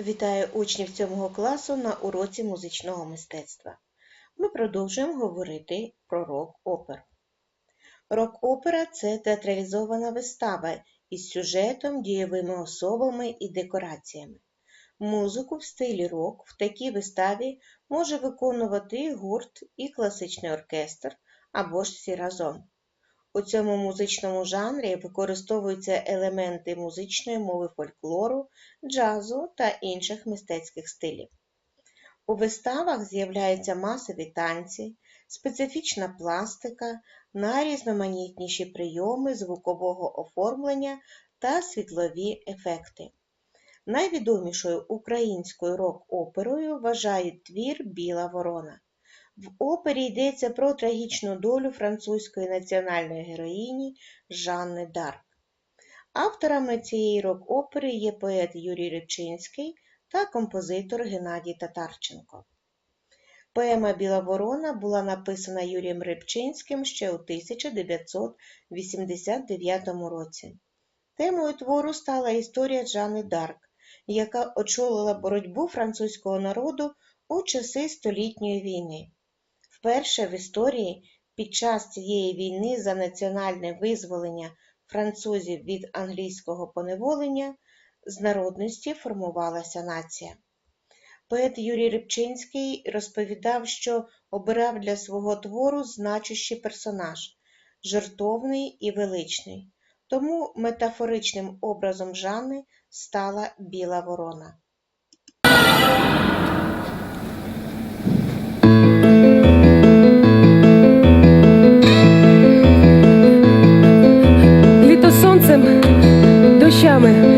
Вітаю учнів 7 класу на уроці музичного мистецтва. Ми продовжуємо говорити про рок-оперу. Рок-опера це театралізована вистава із сюжетом, дієвими особами і декораціями. Музику в стилі рок в такій виставі може виконувати гурт, і класичний оркестр або ж всі разом. У цьому музичному жанрі використовуються елементи музичної мови фольклору, джазу та інших мистецьких стилів. У виставах з'являються масові танці, специфічна пластика, найрізноманітніші прийоми звукового оформлення та світлові ефекти. Найвідомішою українською рок-оперою вважають твір Біла ворона. В опері йдеться про трагічну долю французької національної героїні Жанни Дарк. Авторами цієї рок-опери є поет Юрій Рибчинський та композитор Геннадій Татарченко. Поема Біла ворона була написана Юрієм Рибчинським ще у 1989 році. Темою твору стала історія Жанни Дарк, яка очолила боротьбу французького народу у часи Столітньої війни. Вперше в історії під час цієї війни за національне визволення французів від англійського поневолення з народності формувалася нація. Поет Юрій Рибчинський розповідав, що обирав для свого твору значущий персонаж жертовний і величний, тому метафоричним образом Жанни стала Біла Ворона. Дощами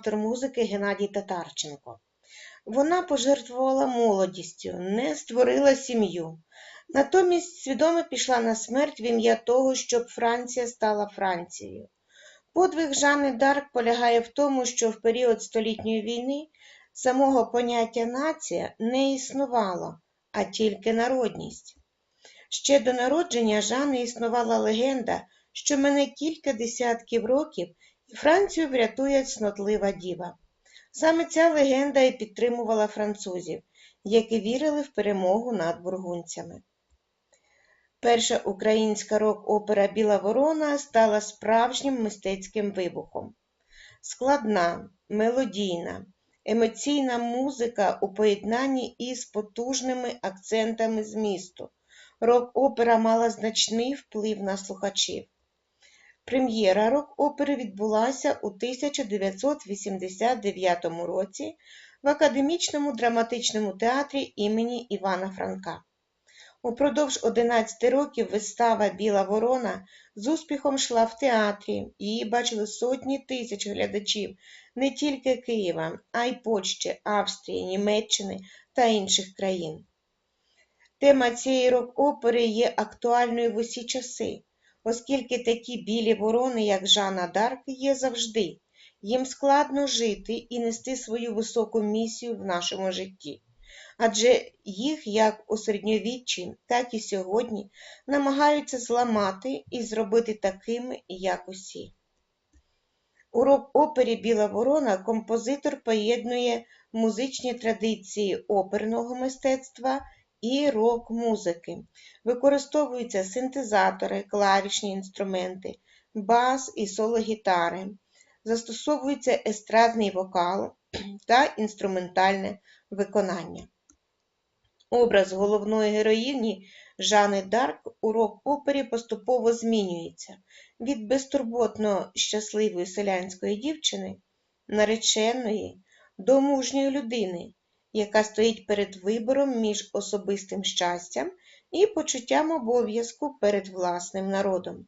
автор музики Геннадій Татарченко. Вона пожертвувала молодістю, не створила сім'ю. Натомість свідомо пішла на смерть в ім'я того, щоб Франція стала Францією. Подвиг Жанни Дарк полягає в тому, що в період столітньої війни самого поняття нація не існувало, а тільки народність. Ще до народження Жанни існувала легенда, що мене кілька десятків років Францію врятує цнотлива діва. Саме ця легенда і підтримувала французів, які вірили в перемогу над бургунцями. Перша українська рок-опера Біла Ворона стала справжнім мистецьким вибухом. Складна, мелодійна, емоційна музика у поєднанні із потужними акцентами змісту. Рок-опера мала значний вплив на слухачів. Прем'єра рок-опери відбулася у 1989 році в Академічному драматичному театрі імені Івана Франка. Упродовж 11 років вистава Біла Ворона з успіхом йшла в театрі. Її бачили сотні тисяч глядачів не тільки Києва, а й Польщі, Австрії, Німеччини та інших країн. Тема цієї рок-опери є актуальною в усі часи, оскільки такі білі ворони, як Жанна Дарк, є завжди. Їм складно жити і нести свою високу місію в нашому житті адже їх як у середньовіччі, так і сьогодні намагаються зламати і зробити такими, як усі. У рок-опері Біла Ворона композитор поєднує музичні традиції оперного мистецтва і рок-музики. Використовуються синтезатори, клавішні інструменти, бас і соло-гітари. Застосовується естрадний вокал та інструментальне виконання. Образ головної героїні Жани Дарк у рок-опері поступово змінюється від безтурботно щасливої селянської дівчини, нареченої до мужньої людини, яка стоїть перед вибором між особистим щастям і почуттям обов'язку перед власним народом.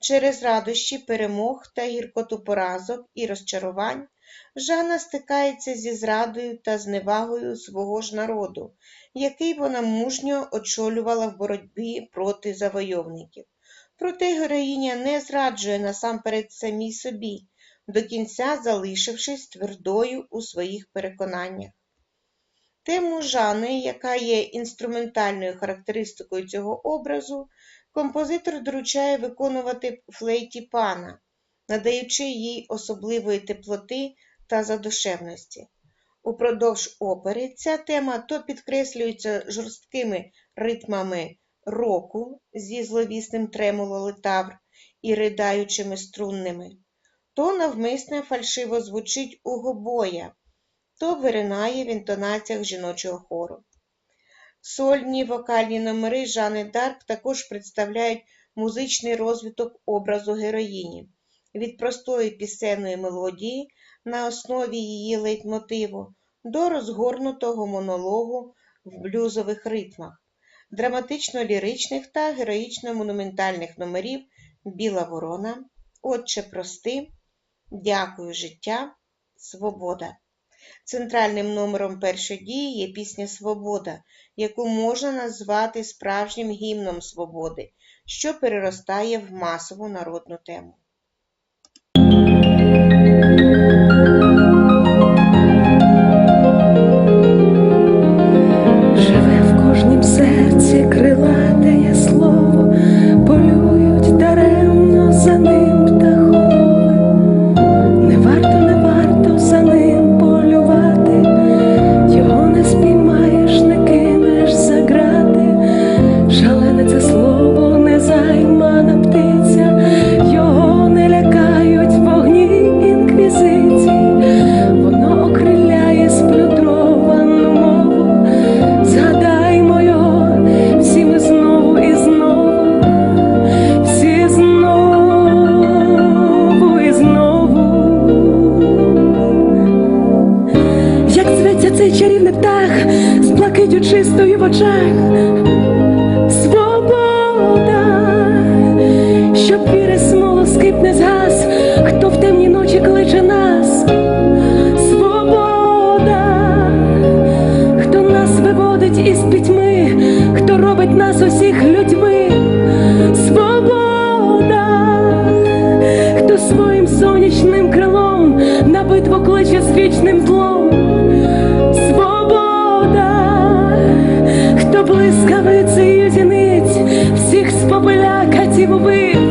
Через радощі, перемог та гіркоту поразок і розчарувань Жанна стикається зі зрадою та зневагою свого ж народу, який вона мужньо очолювала в боротьбі проти завойовників. Проте героїня не зраджує насамперед самій собі, до кінця залишившись твердою у своїх переконаннях. Тему Жани, яка є інструментальною характеристикою цього образу, композитор доручає виконувати флейті пана, надаючи їй особливої теплоти та задушевності. Упродовж опери ця тема то підкреслюється жорсткими ритмами року зі зловісним тремоло летавр і ридаючими струнними, то навмисне фальшиво звучить у гобоя, то виринає в інтонаціях жіночого хору. Сольні вокальні номери Жани Дарк також представляють музичний розвиток образу героїні від простої пісенної мелодії на основі її лейтмотиву до розгорнутого монологу в блюзових ритмах, драматично-ліричних та героїчно-монументальних номерів Біла Ворона, Отче прости, Дякую життя, Свобода. Центральним номером першої дії є пісня Свобода, яку можна назвати справжнім гімном свободи, що переростає в масову народну тему. Цей чарівний птах з блакитю чистою в очах. Свобода, щоб віри смолоскип не згас, хто в темній ночі кличе нас. Свобода, хто нас виводить із пітьми, хто робить нас усіх людьми. Свобода, хто своїм сонячним крилом на битву кличе з вічним тлом. Блискавицею зіниць, всіх спопиля катів убивць.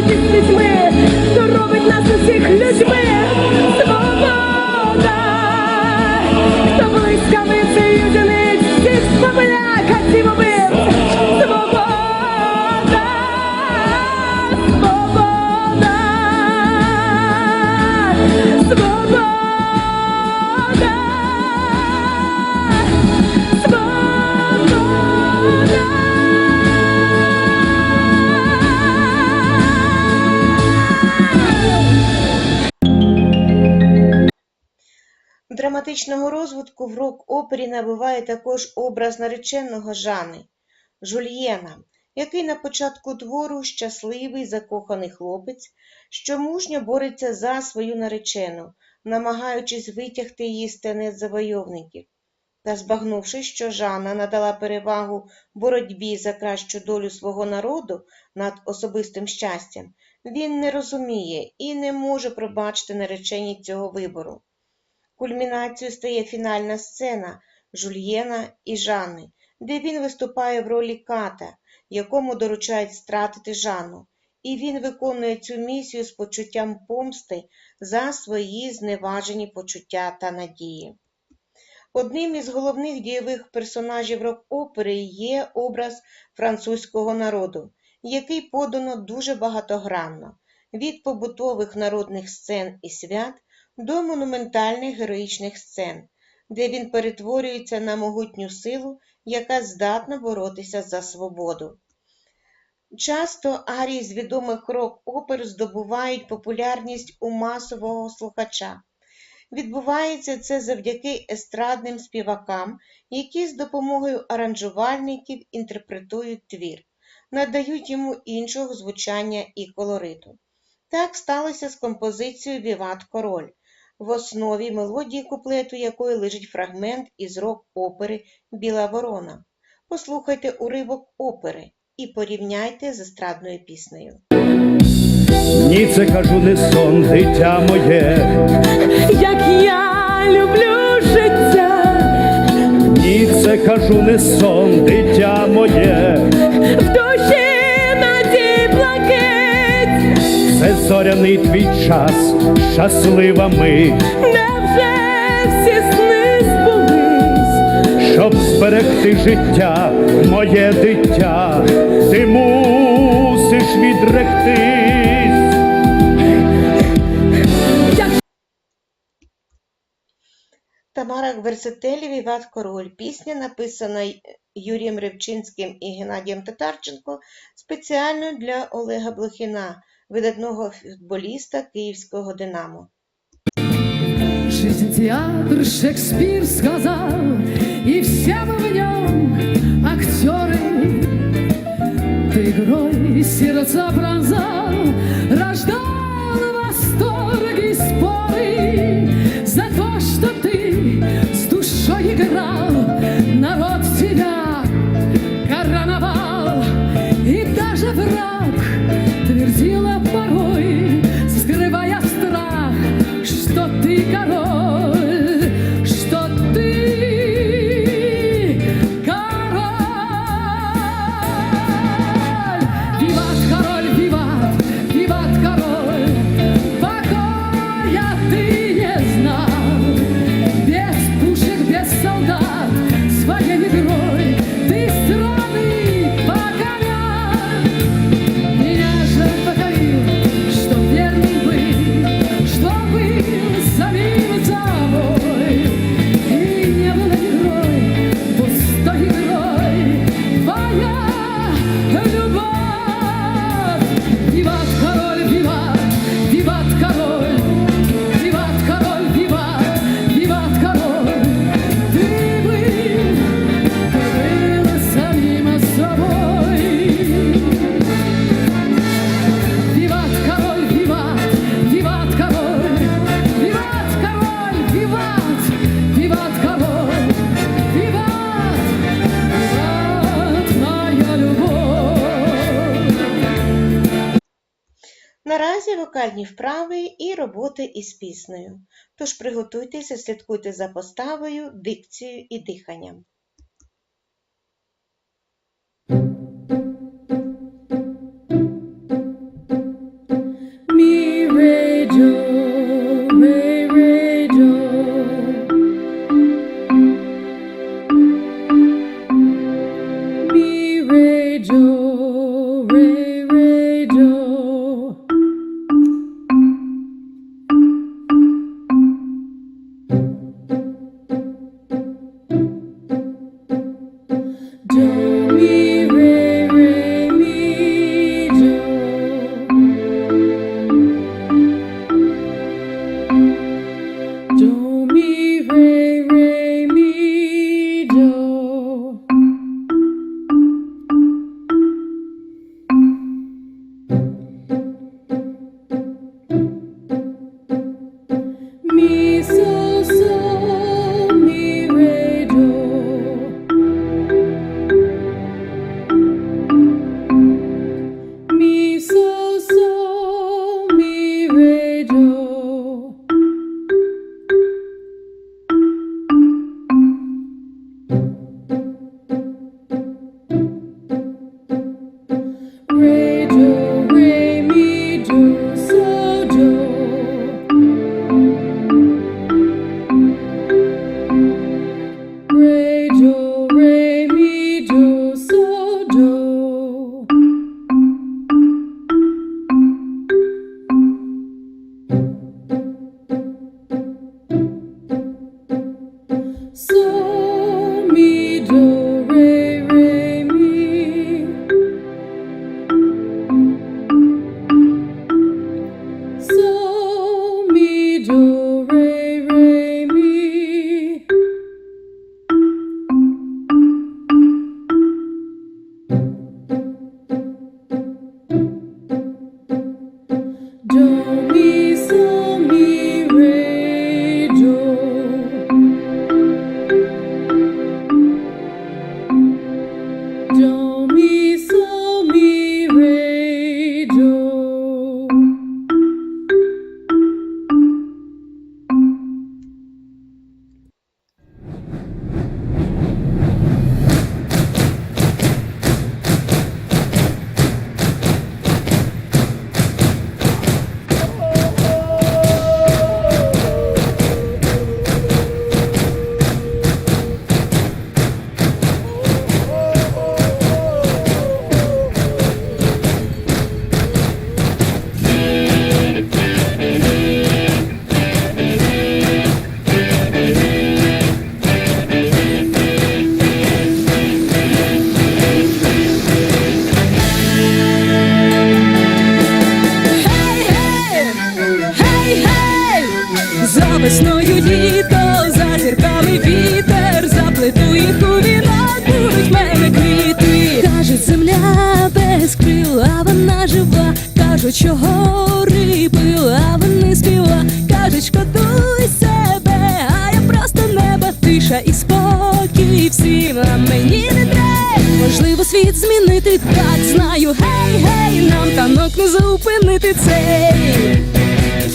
Виводить із пітьми, хто робить нас усіх людьми. Свобода, хто блискавицею зіниць, всіх спопиляк, хатів убивць. Свобода, свобода, свобода, Драматичного розвитку в рок-опері набуває також образ нареченого Жани Жульєна, який на початку твору щасливий закоханий хлопець, що мужньо бореться за свою наречену, намагаючись витягти її з тенет завойовників. Та збагнувши, що Жанна надала перевагу боротьбі за кращу долю свого народу над особистим щастям, він не розуміє і не може пробачити нареченій цього вибору. Кульмінацією стає фінальна сцена Жульєна і Жанни, де він виступає в ролі ката, якому доручають стратити Жанну, і він виконує цю місію з почуттям помсти за свої зневажені почуття та надії. Одним із головних дієвих персонажів рок-опери є образ французького народу, який подано дуже багатогранно, від побутових народних сцен і свят до монументальних героїчних сцен, де він перетворюється на могутню силу, яка здатна боротися за свободу. Часто арії з відомих рок-опер здобувають популярність у масового слухача. Відбувається це завдяки естрадним співакам, які з допомогою аранжувальників інтерпретують твір, надають йому іншого звучання і колориту. Так сталося з композицією Віват Король, в основі мелодії куплету якої лежить фрагмент із рок-опери Біла Ворона. Послухайте уривок опери і порівняйте з естрадною піснею. Ні, це кажу не сон, дитя моє, як я люблю життя, ні, це кажу не сон, дитя моє, це зоряний твій час, щаслива ми, Невже всі сни збулись, щоб зберегти життя, моє дитя, ти мусиш відректись. Тамара Версетелів і Ват Король. Пісня написана Юрієм Ревчинським і Геннадієм Татарченко спеціально для Олега Блохіна видатного футболіста київського Динамо. Жизнь театр Шекспир сказал, и все мы в нем актеры. Ты игрой сердца пронзал, рождал восторги споры за то, что ты бути із піснею. Тож приготуйтеся, слідкуйте за поставою, дикцією і диханням.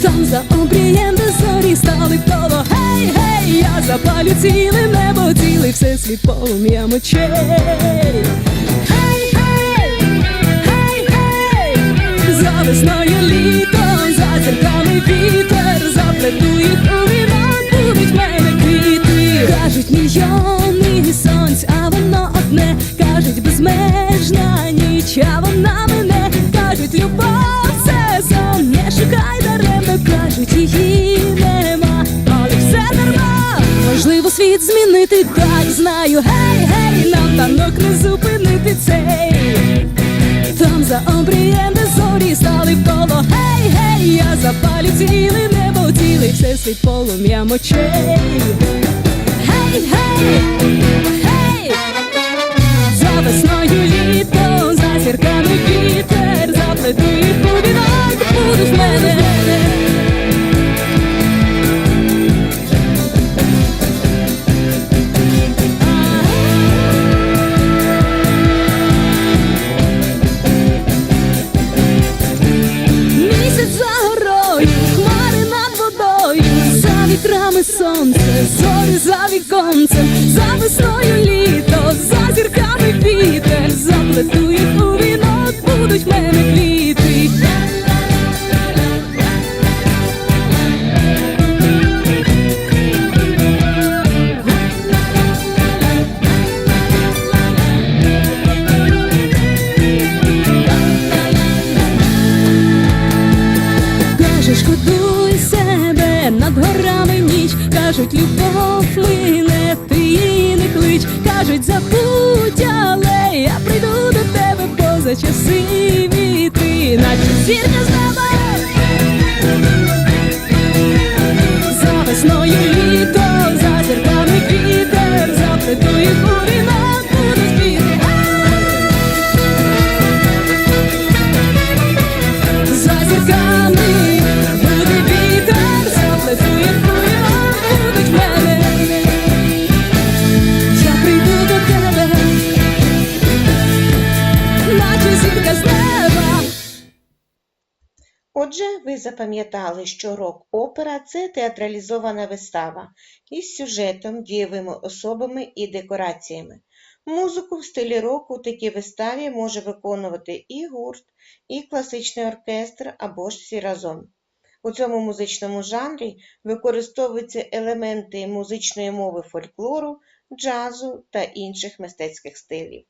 Там за обрієм, де зорі стали коло, гей, гей, я запалю ціле небо, цілий всесвіт полум'ям очей. Гей, гей, гей, гей, за весною літом, за зірками вітер, заплету їх у вінок, будуть мене квіти. Кажуть мільйони сонць, а воно одне, кажуть безмежна ніч, а вона мене, змінити, так знаю, гей, гей, нам танок не зупинити цей. Там за обрієм, де зорі стали вколо, гей, гей, я запалю ціле небо, цілий всесвіт полум'ям очей. Гей, гей, запам'ятали, що рок-опера це театралізована вистава із сюжетом, дієвими особами і декораціями. Музику в стилі року у такій виставі може виконувати і гурт, і класичний оркестр або ж всі разом. У цьому музичному жанрі використовуються елементи музичної мови фольклору, джазу та інших мистецьких стилів.